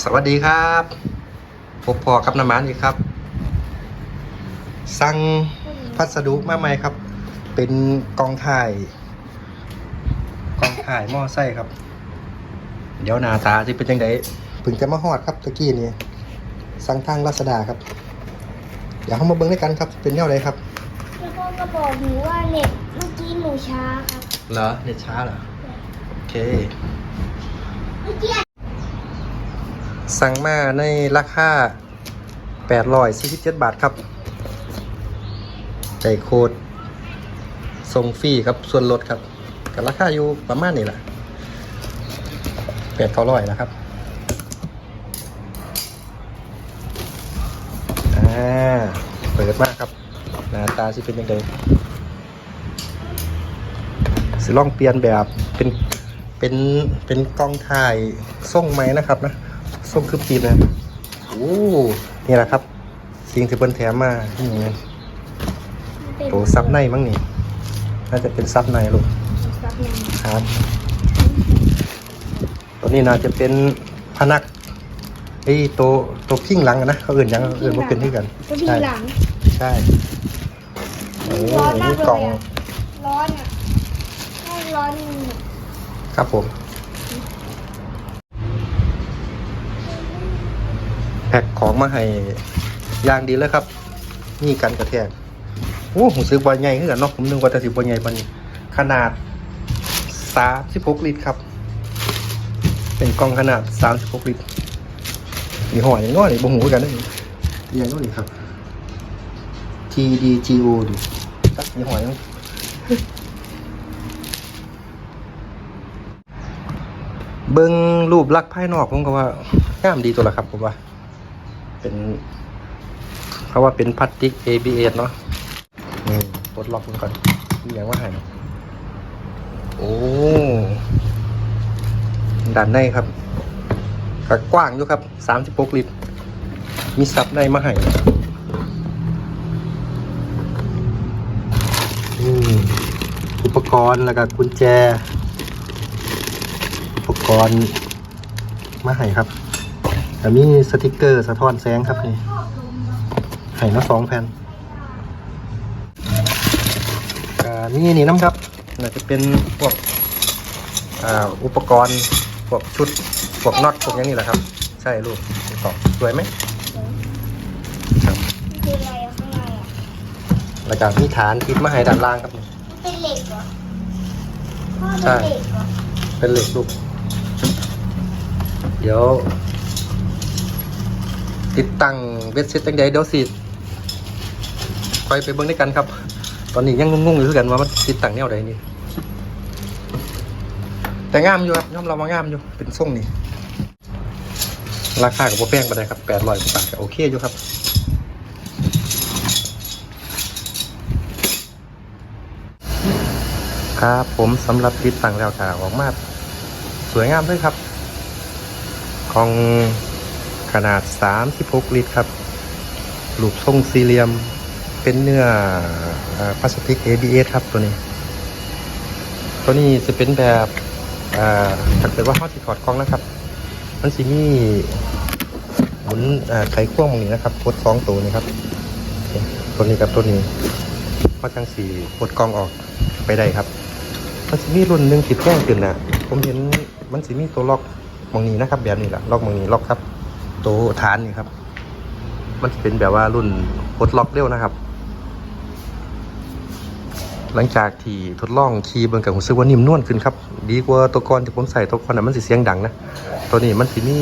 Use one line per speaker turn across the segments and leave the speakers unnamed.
สวัสดีครับพบพอกับน้ำมันอีกครับ สั่งพัสดุมาใหม่ครับ เป็นกองถ่าย กองถ่ายหม้อไส้ครับ เดี๋ยวหนาตาจะเป็นยังไงเพิ่งจะมาฮอดครับตะกี้นี่สั่งทางรัศดาครับ เดี๋ยวเขามาเบิ้งด้วยกันครับ เป็นแนวใดครับ
แล้วก็ก็บอกหนูว่าเน็ตเมื่อกี้หนูช้าครับ
เหรอเน็ตช้าเหรอ โอเค
เมื่อกี้
สั่งมาในราคา847 บาทครับใจโคดส่งฟรีครับ ส่วนลดครับกับราคาอยู่ประมาณนี้แหละแปดเก้าร้อยนะครับ อ่า เปิดมากครับ หน้าตาสิเป็นยังไงสิลองเปลี่ยนแบบเป็นเป็นเป็นกล้องถ่ายส่งไหมนะครับนะ ส่งคือปีนนะโอ้นี่แหละครับ สิ่งที่เพิ่นแถมมานี่ไง
มันเป็น
ตัวซับในมั้งนี่ น่าจะเป็นซับในลูก
ซับใน
ครับ ตัวนี้น่าจะเป็นพนักไอ้ตัวตัวพิงหลังอะนะเขาอื่นยังเขาอื่นว่าเป็นที่กัน
ก็ดี
ใช่
หลัง
ใช่โอ้
ร้อนมาก
นี่
เลย
กล่อง
อะร้อนอะให้ร้อนจริงอะ
ครับผม แพ็คของมาให้อย่างดีเลยครับ นี่กันกระแทกโอ้ผมซื้อบอลใหญ่ขึ้นกันเนาะผมนึกว่าจะสิบอลใหญ่ปานนี้ขนาดสามสิบหกลิตรครับ เป็นกล่องขนาดสามสิบหกลิตรมีห่ออย่างน้อยนี่บ่หูกันนะนี่อย่างน้อยนี่ครับ TDGO ดิตักมีห่อยังเบิ้งรูปลักษณ์ภายนอกผมก็ว่างามดีตัวละครับผมว่า เป็นเพราะว่าเป็นพลาสติก ABS เนาะนี่ปลดล็อกมันก่อนมีอย่างว่าหายโอ้ด้านในครับก็กว้างอยู่ครับสามสิบหกลิตร มีซับในมาให้อืมอุปกรณ์แล้วก็กุญแจ อุปกรณ์มาให้ครับ แต่มีสติกเกอร์สะท้อนแสงครับนี่ให้มาสองแผ่นอ่ามีนี่น้ำครับน่าจะเป็นพวกอ่าอุปกรณ์พวกชุดพวกน็อตพวกอย่างนี้แหละครับ ใช่ลูกตอบสวยไหมครับ
มันคืออะไรอะข้างในอะ
แล้วก็มีฐานติดมาให้ด้านล่างครับนี่
มันเป็นเหล็กเหรอพ่อ
ใช่
เป็นเหล็กเหรอ
เป็นเหล็กลูกเดี๋ยว ติดตั้งเวทเซตจังใดเดี๋ยวสิคอยไปเบิ่งด้วยกันครับ ตอนนี้ยังงงๆอยู่คือกันว่ามันติดตั้งแนวใดนี่แต่งามอยู่ครับยอมเรามางามอยู่เป็นทรงนี่ราคากับโบแพงไปได้ครับแปดร้อยกว่าบาทโอเคอยู่ครับครับผมสำหรับติดตั้งแล้วค่ะออกมาสวยงามเลยครับ ของ ขนาด 36 ลิตรครับรูปทรงสี่เหลี่ยม เป็นเนื้ออพลาสติก ABS ครับตัวนี้ ตัวนี้จะเป็นแบบอ่าถ้าเกิดว่าเขาติดถอดกล้องนะครับ มันสิมีหมุนไขควงตรงนี้นะครับกดสองตัวนี้ครับ ตัวนี้กับตัวนี้เพราจังสีกดกล้องออกไปได้ครับ มันสิมีรุ่นหนึ่งติดแจ้งขึ้นนะผมเห็นมันสิมีตัวล็อกมองนี้นะครับ แบบนี้แหละล็อกมองนี้ล็อกครับ ตัวฐานนี่ครับ มันจะเป็นแบบว่ารุ่นปลดล็อกเร็วนะครับ หลังจากที่ทดลองขี่เบิ่งกับผมซื้อว่านิ่มนวลขึ้นครับ ดีกว่าตัวก่อนที่ผมใส่ตัวก่อนนะมันสิเสียงดังนะตัวนี้มันสิมี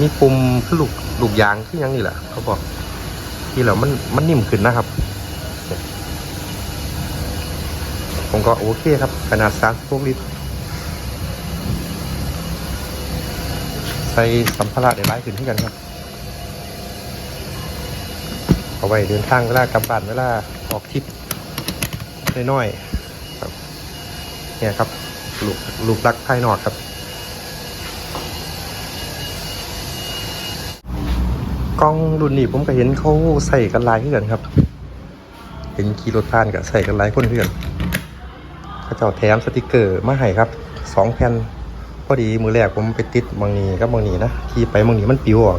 มีปุ่มคือลูกลูกยางที่ยังนี่แหละเขาบอกที่แล้วมันมันนิ่มขึ้นนะครับผมก็โอเคครับขนาด36ลิตร ใส่สัมภาระได้ายขึ้นที่กันครับเอาไว้เดินทางเวลากลับบ้านเวลาออกทริปน้อยๆครับเนี่ยครับลูกลูกลักภายนอกครับกล้องรุ่นนี้ผมก็เห็นเขาใส่กันลายขึ้นครับ เห็นขี่รถผ่านก็ใส่กันลายคนเพื่อนเขาเจ้าแถมสติกเกอร์มาให้ครับสองแผ่น ออดีมือแรกผมไปติดบางนี้ก็บางนี้นะที่ไปบางนี้มันปิวออก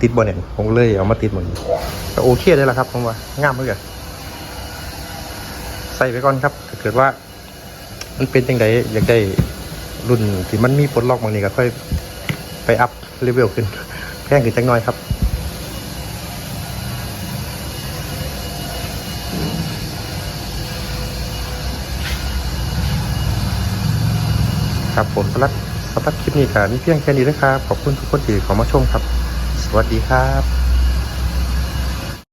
ติดบอเนี่ยผมเลยเอามาติดบางนี้ก็โอเคเลยละครับผมว่างามเลยกันใส่ไปก่อนครับถ้าเกิดว่า มันเป็นยังไงอยากได้รุ่นที่มันมีปลดล็อกบางนี้ก็ค่อยไปอัพเลเวลขึ้นแพงขึ้นจักหน่อยครับครับผมสำหรับ สำหรับคลิปนี้ครับมีเพียงแค่นี้นะครับ ขอบคุณทุกคนที่เข้ามาชมครับ สวัสดีครับ